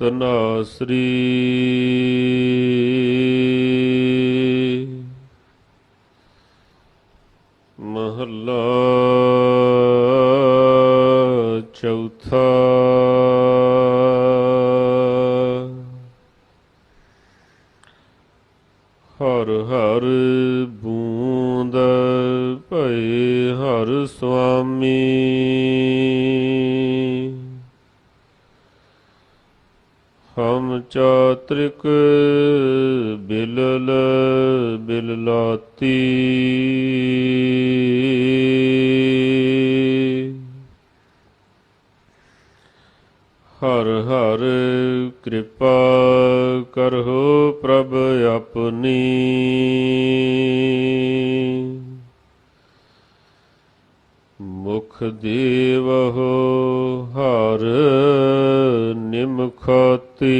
ਤਨਾਸਰੀ ਮਹੱਲਾ ਚੌਥਾ। ਹਰ ਹਰ ਬੂੰਦ ਭਏ ਹਰ ਸੁਆਮੀ। ਹਮ ਚਾਤ੍ਰਿਕ ਬਿਲਲ ਬਿਲਲਾਤੀ। ਹਰ ਹਰ ਕਿਰਪਾ ਕਰਹੁ ਪ੍ਰਭ ਆਪਣੀ। ਮੁਖ ਦੇਵਹੁ ਹਰ ਸੁਖਤੀ।